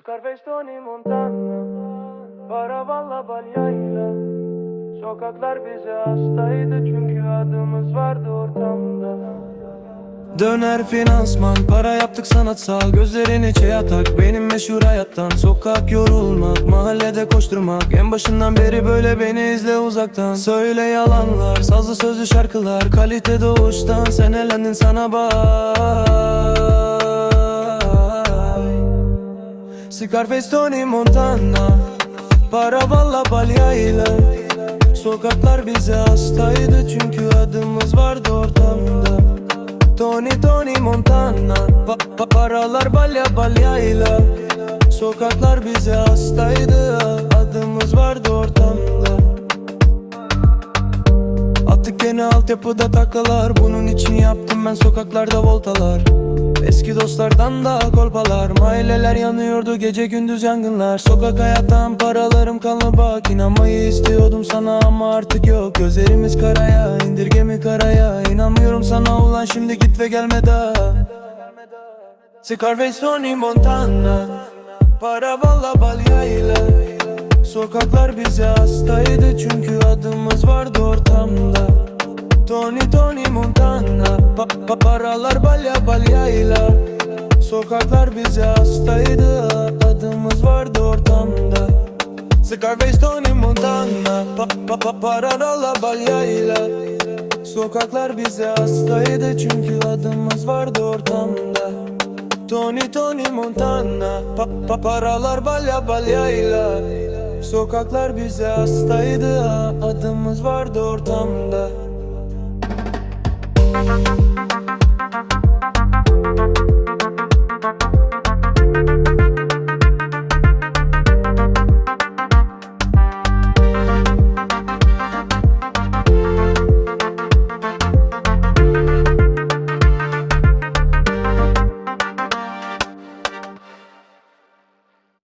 Scarface Tony Montana Para balla balyayla. Sokaklar bize hastaydı çünkü adımız vardı ortamda. Döner finansman para yaptık sanatsal Gözlerini içe atak. Benim meşhur hayattan Sokak yorulmak mahallede koşturmak. En başından beri böyle beni izle uzaktan. Söyle yalanlar sazlı sözlü şarkılar Kalite doğuştan. Sen elendin sana bay Scarface Tony Montana. Para valla balyayla. Sokaklar bize hastaydı çünkü adımız vardı ortamda. Tony Tony Montana. Pa- pa- Paralar balya balyayla. Sokaklar bize hastaydı Adımız vardı ortamda. Attık gene altyapıda taklalar. Bunun için yaptım ben sokaklarda voltalar Eski dostlardan da kolpalar Mahalleler yanıyordu gece gündüz yangınlar. Sokak hayattan paralarım kanlı bak İnanmayı istiyordum sana ama artık yok. Gözlerimiz karaya indirgemi karaya. İnanmıyorum sana ulan şimdi git ve gelme daha. Scarface Tony Montana Para valla balyayla. Sokaklar bize hastaydı çünkü adımız vardı ortamda. Tony Tony Montana pa- pa- Paralar balya balyayla Sokaklar bize hastaydı. Adımız vardı ortamda. Scarface Tony Montana. Pa- pa- pa- Paralar balyayla. Sokaklar bize hastaydı çünkü adımız vardı ortamda. Tony Tony Montana. Pa pa Paralar balya balyayla. Sokaklar bize hastaydı. Adımız vardı ortamda